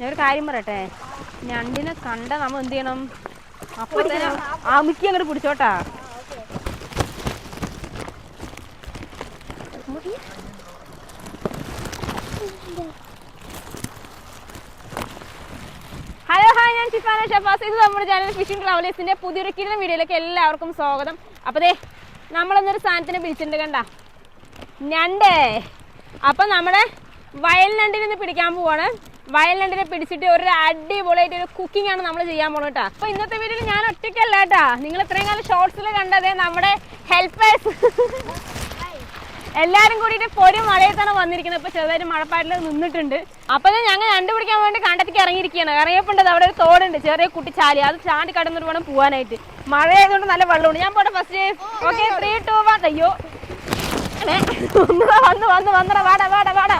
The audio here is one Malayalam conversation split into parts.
ഞാൻ ഒരു കാര്യം പറയട്ടെ? ഞണ്ടിനെ കണ്ട നമ്മൾ എന്ത് ചെയ്യണം? അപ്പോൾ തന്നെ അമുക്കി അങ്ങോട്ട് പിടിച്ചോട്ടാ. ഹലോ ഹായ് ഞാൻ ഷിഫാന ഷഫാസ്. ഇത് നമ്മുടെ ചാനൽ ഫിഷിംഗ് ട്രാവലേഴ്സിന്റെ പുതിയൊരു കിടന്ന വീഡിയോയിലേക്ക് എല്ലാവർക്കും സ്വാഗതം. അപ്പോൾ ദേ നമ്മളെന്നൊരു സാധനത്തിനെ പിടിച്ചിട്ടുണ്ട് കണ്ട. ഞണ്ട്. അപ്പം നമ്മുടെ വയൽ ഞണ്ടിനെ പിടിക്കാൻ പോവാണ്. വയൽ ഞണ്ടിനെ പിടിച്ചിട്ട് ഒരു അടിപൊളിയായിട്ട് ഒരു കുക്കിംഗ് ആണ് നമ്മൾ ചെയ്യാൻ പോകുന്നത് കേട്ടോ. അപ്പോൾ ഇന്നത്തെ വീഡിയോയിൽ ഞാൻ ഒറ്റയ്ക്കല്ല കേട്ടാ. നിങ്ങൾ ഇത്രയും കാലം ഷോർട്സിൽ കണ്ടത് നമ്മുടെ ഹെൽപ്പേഴ്സ് എല്ലാരും കൂടിയിട്ട് പൊരി മഴയത്താണ് വന്നിരിക്കുന്നത്. ഇപ്പൊ ചെറുതായിട്ട് മഴപ്പാട്ടിൽ നിന്നിട്ടുണ്ട്. അപ്പൊ ഞങ്ങൾ കണ്ടുപിടിക്കാൻ വേണ്ടി കണ്ടത്തേക്ക് ഇറങ്ങിയിരിക്കുകയാണ്. ഇറങ്ങിയപ്പോണ്ടത് അവിടെ ഒരു തോടുണ്ട്. ചെറിയ കുട്ടി ചാലി അത് ചാണ്ടി കടന്നിട്ട് വേണം പോവാനായിട്ട്. മഴ ആയതുകൊണ്ട് നല്ല വെള്ളമുണ്ട്. ഞാൻ പോട്ടെ first okay three two one അയ്യോ. വന്ന് വന്ന് വന്നടാ. വാടാ വാടാ വാടാ.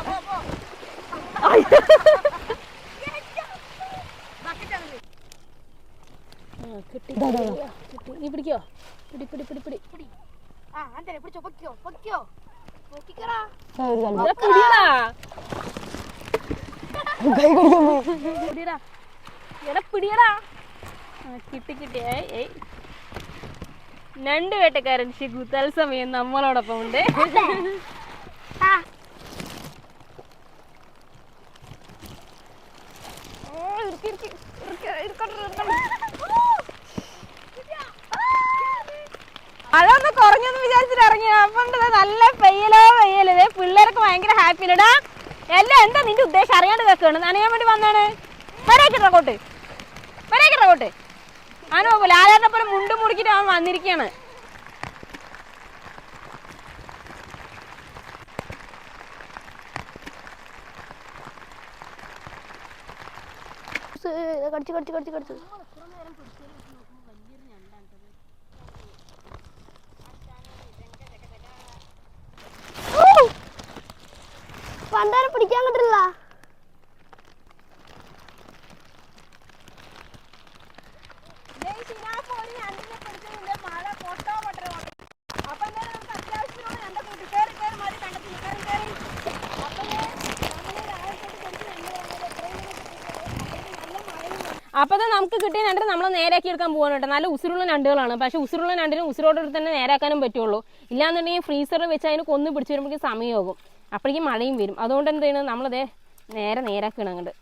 കിട്ടി കിട്ടി. നീ പിടിക്കോ? പിടി പിടി പിടി പിടി. ആ അതെ പിടിച്ചോ പൊക്കിയോ പൊക്കിയോ. പൊക്കിക്കടാ. ഇതാ പിടിയെടാ. പിടിയെടാ. എടാ പിടിയടാ. കിട്ടി കിട്ടി. ഏയ് രണ്ട് വേട്ടക്കാരൻ ഷിഗു തത്സമയം നമ്മളോടൊപ്പം ഉണ്ട്. ആ. ഓ, ഇറുക്കി, കുറഞ്ഞെന്ന് വിചാരിച്ചിട്ട് ഇറങ്ങിയ അപ്പം നല്ല പെയ്യലോ പെയ്യലേ ദേ പിള്ളേരൊക്കെ ഭയങ്കര ഹാപ്പിയിലടാ എല്ലാം എന്താ നിന്റെ ഉദ്ദേശം? അറിയാണ്ട് കേൾക്കാണ് നനയാൻ വേണ്ടി വന്നാണ് വരേക്കിട്ട കോട്ട് വരേക്കിട്ട കോട്ട് ആനോ പോലെ ആധാറിനെ പോലെ മുണ്ട് മുറിക്കിട്ട് അവൻ വന്നിരിക്കുകയാണ് കടിച്ചു കടിച്ചു കടിച്ചു കടിച്ചു. പണ്ടാരം പിടിക്കാൻ കിട്ടില്ല അപ്പൊ ദേ നമുക്ക് കിട്ടിയ ഞണ്ട് നമ്മൾ നേരാക്കി എടുക്കാൻ പോകാൻ കേട്ടോ. നല്ല ഉസിരുള്ള ഞണ്ടുകളാണ്. പക്ഷെ ഉസിരുള്ള ഞണ്ടിന് ഉസിരോടെ തന്നെ നേരാക്കാനും പറ്റുള്ളൂ. ഇല്ലാന്നുണ്ടെങ്കിൽ ഫ്രീസറിൽ വെച്ച് അതിന് കൊന്നു പിടിച്ചു വരുമ്പോഴേക്കും സമയമാകും. അപ്പോഴേക്കും മഴയും വരും. അതുകൊണ്ട് എന്ത് ചെയ്യണം നമ്മളതേ നേരെ നേരാക്കണം അങ്ങോട്ട്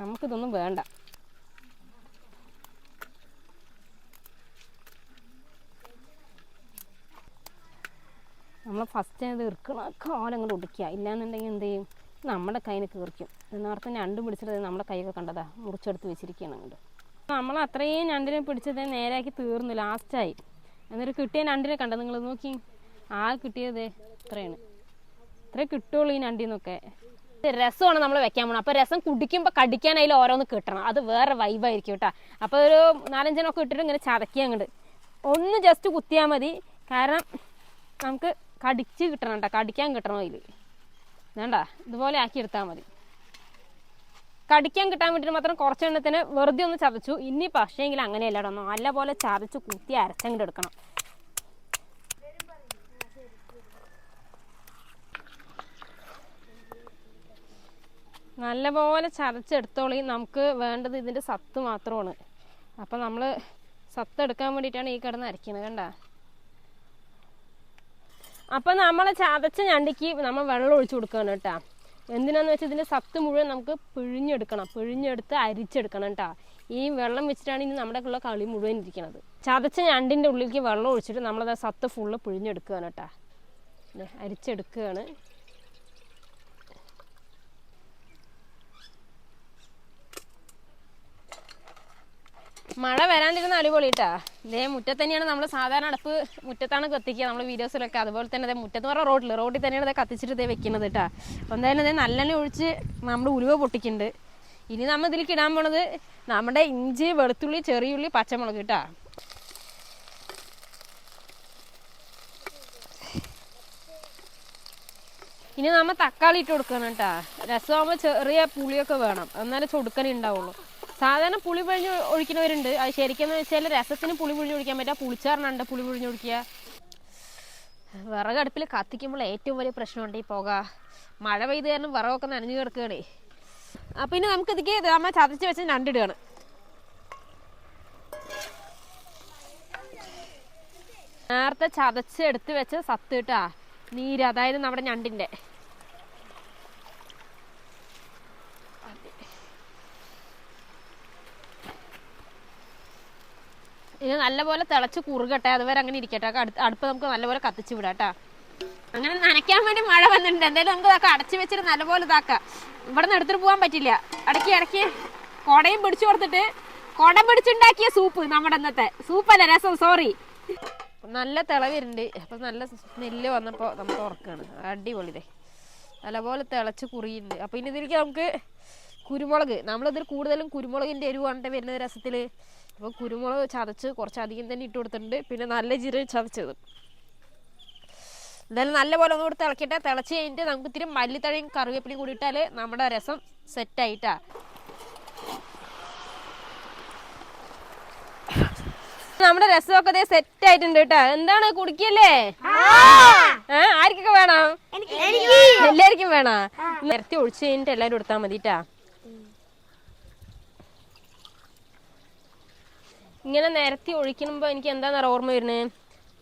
നമുക്കിതൊന്നും വേണ്ട. നമ്മൾ ഫസ്റ്റ് അത് ഇറുക്കണ കാലം അങ്ങോട്ട് ഒടിക്കുക ഇല്ലാന്നുണ്ടെങ്കിൽ എന്ത് ചെയ്യും? നമ്മുടെ കയ്യിൽ തീർക്കും നേരത്തെ ഞണ്ടും പിടിച്ചിട്ട് നമ്മുടെ കൈയൊക്കെ കണ്ടതാ. മുറിച്ചെടുത്ത് വെച്ചിരിക്കുകയാണ് അങ്ങോട്ട് നമ്മൾ അത്രയും ഞണ്ടിനെ പിടിച്ചത് നേരാക്കി തീർന്നു ലാസ്റ്റായി എന്നിട്ട് കിട്ടിയ ഞണ്ടിനെ കണ്ടത് നിങ്ങൾ നോക്കി. ആ കിട്ടിയത് ഇത്രയാണ്. ഇത്രേ കിട്ടുള്ളൂ ഈ നണ്ടിന്നൊക്കെ രസമാണ് നമ്മൾ വെക്കാൻ പോകണം അപ്പോൾ രസം കുടിക്കുമ്പോൾ കടിക്കാൻ ഓരോന്ന് കിട്ടണം. അത് വേറെ വൈബായിരിക്കും കേട്ടോ. അപ്പോൾ ഒരു നാലഞ്ചെണ്ണമൊക്കെ ഇട്ടിട്ട് ഇങ്ങനെ അങ്ങോട്ട് ഒന്ന് ജസ്റ്റ് കുത്തിയാൽ മതി. കാരണം നമുക്ക് കടിച്ച് കിട്ടണം കേട്ടോ. കടിക്കാൻ കിട്ടണം അതിൽ വേണ്ട ഇതുപോലെ ആക്കി എടുത്താൽ മതി. കടിക്കാൻ കിട്ടാൻ വേണ്ടിയിട്ട് മാത്രം കുറച്ചെണ്ണത്തിന് വെറുതെ ഒന്ന് ചതച്ചു. ഇനി പക്ഷേങ്കിൽ അങ്ങനെയല്ല കേട്ടോ നല്ല പോലെ ചതച്ച് കുത്തി അരച്ചങ്ങോട്ട് എടുക്കണം. നല്ലപോലെ ചതച്ചെടുത്തോളി. നമുക്ക് വേണ്ടത് ഇതിന്റെ സത്ത് മാത്രമാണ്. അപ്പം നമ്മൾ സത്ത് എടുക്കാൻ വേണ്ടിയിട്ടാണ് ഈ കിടന്ന് അരയ്ക്കുന്നത് കണ്ട? അപ്പം നമ്മൾ ചതച്ച ഞണ്ടിക്ക് നമ്മൾ വെള്ളം ഒഴിച്ചു കൊടുക്കണം കേട്ടോ. എന്തിനാന്ന് വെച്ചാൽ ഇതിന്റെ സത്ത് മുഴുവൻ നമുക്ക് പിഴിഞ്ഞെടുക്കണം. പിഴിഞ്ഞെടുത്ത് അരിച്ചെടുക്കണം കേട്ടോ. ഈ വെള്ളം വെച്ചിട്ടാണ് ഇനി നമ്മുടെ ഉള്ള കളി മുഴുവൻ ഇരിക്കുന്നത്. ചതച്ച ഞണ്ടിന്റെ ഉള്ളിലേക്ക് വെള്ളം ഒഴിച്ചിട്ട് നമ്മളത് സത്ത് ഫുള്ള് പിഴിഞ്ഞെടുക്കുകയാണ് കേട്ടോ. അരിച്ചെടുക്കുകയാണ്. മഴ വരാണ്ടിരുന്ന അടിപൊളിട്ടാ. ഇതേ മുറ്റത്ത് തന്നെയാണ് നമ്മൾ സാധാരണ അടുപ്പ് മുറ്റത്താണ് കത്തിക്കുക നമ്മൾ വീഡിയോസിലൊക്കെ. അതുപോലെ തന്നെ അതേ മുറ്റത്ത് പറഞ്ഞ റോഡിൽ റോഡിൽ തന്നെയാണ് ഇതേ കത്തിച്ചിട്ട് വെക്കുന്നത് കേട്ടാ എന്തായാലും ഇതേ നല്ലെണ്ണ ഒഴിച്ച് നമ്മുടെ ഉലുവ പൊട്ടിക്കുന്നുണ്ട്. ഇനി നമ്മൾ ഇതിലേക്ക് ഇടാൻ പോണത് നമ്മുടെ ഇഞ്ചി വെളുത്തുള്ളി ചെറിയുള്ളി പച്ചമുളക് കേട്ടാ ഇനി നമ്മൾ തക്കാളി ഇട്ട് കൊടുക്കണം കേട്ടാ രസമാകുമ്പോൾ ചെറിയ പുളിയൊക്കെ വേണം. എന്നാലേ ചൊടുക്കനെ ഉണ്ടാവുള്ളൂ സാധാരണ പുളി പിഴിഞ്ഞ് ഒഴിക്കുന്നവരുണ്ട്. അത് ശരിക്കും വെച്ചാൽ രസത്തിന് പുളി പിഴിഞ്ഞ് ഒഴിക്കാൻ പറ്റാ. പുളിച്ചാറിനുണ്ട് പുളി പിഴിഞ്ഞ് ഒഴിക്കുക. വിറകടുപ്പിൽ കത്തിക്കുമ്പോൾ ഏറ്റവും വലിയ പ്രശ്നമുണ്ട് ഈ പുക. മഴ പെയ്ത് കാരണം വിറകൊക്കെ നനഞ്ഞു കിടക്കുകയാണേ. അപ്പൊ ഇനി നമുക്ക് ഇതിക്ക് നമ്മൾ ചതച്ച് വെച്ച് ഞണ്ടിടുകയാണ്. നേരത്തെ ചതച്ച് എടുത്ത് വെച്ച് സത്ത് കിട്ടാ നീര് അതായത് നമ്മുടെ ഞണ്ടിന്റെ ഇത് നല്ലപോലെ തിളച്ച് കുറുകട്ടെ അതുവരെ അങ്ങനെ ഇരിക്കട്ടെ. അടുപ്പ് നമുക്ക് നല്ലപോലെ കത്തിച്ച് വിടാം കേട്ടാ. അങ്ങനെ നനയ്ക്കാൻ വേണ്ടി മഴ വന്നിട്ടുണ്ട്. എന്തായാലും നമുക്ക് ഇതൊക്കെ അടച്ചു വെച്ചിട്ട് നല്ലപോലെ ഇതാക്കാം. ഇവിടെ നിന്ന് എടുത്തിട്ട് പോകാൻ പറ്റില്ല. ഇടയ്ക്ക് ഇടയ്ക്ക് കുടയും പിടിച്ചു കൊടുത്തിട്ട് കുട പിടിച്ചുണ്ടാക്കിയ സൂപ്പ് നമ്മുടെ ഇന്നത്തെ സൂപ്പല്ല രസം. സോറി നല്ല തിളവരുണ്ട്. അപ്പൊ നല്ല സ്മെല്ല് വന്നപ്പോ നമുക്ക് ഉറക്കാണ്. അടിപൊളി ദേ നല്ലപോലെ തിളച്ച് കുറിയുണ്ട് അപ്പൊ ഇനി ഇതിലേക്ക് നമുക്ക് കുരുമുളക്. നമ്മളിതിൽ കൂടുതലും കുരുമുളകിന്റെ എരിവാണ് വരുന്നത് രസത്തിൽ അപ്പോൾ കുരുമുളക് ചതച്ച് കുറച്ചധികം തന്നെ ഇട്ട് കൊടുത്തിട്ടുണ്ട്. പിന്നെ നല്ല ജീരകം ചതച്ചത്. എന്തായാലും നല്ലപോലെ ഒന്നുകൂടി തിളക്കട്ടെ തിളച്ച് കഴിഞ്ഞിട്ട് നമുക്ക് ഇത്തിരി മല്ലിത്തഴയും കറിവേപ്പിലയും കൂടി ഇട്ടാൽ നമ്മുടെ രസം സെറ്റ് ആയിട്ടാ. നമ്മുടെ രസമൊക്കെ ദേ സെറ്റ് ആയിട്ടുണ്ട് കേട്ടോ. എന്താണ്? കുടിക്കല്ലേ? ആർക്കൊക്കെ വേണം? എല്ലാവർക്കും വേണം? നിരത്തി ഒഴിച്ചു കഴിഞ്ഞിട്ട് എല്ലാവരും എടുത്താൽ മതി ഇങ്ങനെ നിരത്തി ഒഴിക്കുമ്പോ എനിക്ക് എന്താന്ന് ഓർമ്മ വരുന്നത്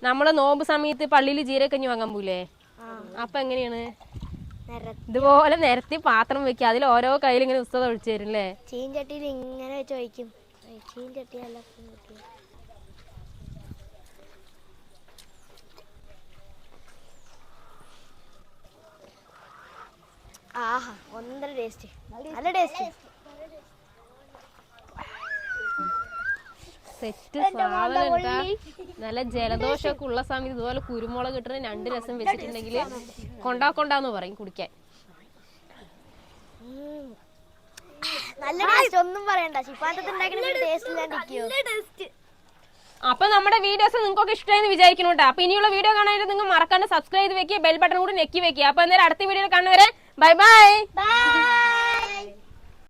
നമ്മളെ നോമ്പ് സമയത്ത് പള്ളിയിൽ ജീരക്കഞ്ഞി വാങ്ങാൻ പോലേ അപ്പൊ എങ്ങനെയാണ്? ഇതുപോലെ നിരത്തി പാത്രം വെക്കുക. അതിൽ ഓരോ കയ്യിൽ ഇങ്ങനെ ഉസ്തത ഒഴിച്ചു തരും അല്ലേ? ചീഞ്ചട്ടിയിൽ ഇങ്ങനെ വെച്ച് ഒഴിക്കും. ആഹാ ഒന്നര ടേസ്റ്റ് നല്ല ടേസ്റ്റ് സെറ്റ് സാധനം നല്ല ജലദോഷമൊക്കെ ഉള്ള സമയത്ത് ഇതുപോലെ കുരുമുളക് ഇട്ടിട്ട് രണ്ട് രസം വെച്ചിട്ടുണ്ടെങ്കിൽ കൊണ്ടാ കൊണ്ടാന്ന് പറയും കുടിക്കാൻ. നല്ല ടേസ്റ്റ് ഒന്നും പറയണ്ട. ശിപ്പാട്ടത്ത് ഉണ്ടാക്കുന്ന ടേസ്റ്റ്. ഇല്ലാണ്ടിരിക്കോ അപ്പൊ നമ്മുടെ വീഡിയോസ് നിങ്ങൾക്ക് ഇഷ്ടമായെന്ന് വിചാരിക്കുന്നു അപ്പൊ ഇനിയുള്ള വീഡിയോ കാണാനായിട്ട് നിങ്ങൾ മറക്കാണ്ട് സബ്സ്ക്രൈബ് ചെയ്ത് വെക്കുക ബെൽ ബട്ടൺ കൂടി നെക്കി വെക്കുക. അപ്പൊ എന്തായാലും അടുത്ത വീഡിയോയിൽ കാണുന്നവരെ ബൈ ബൈ ബൈ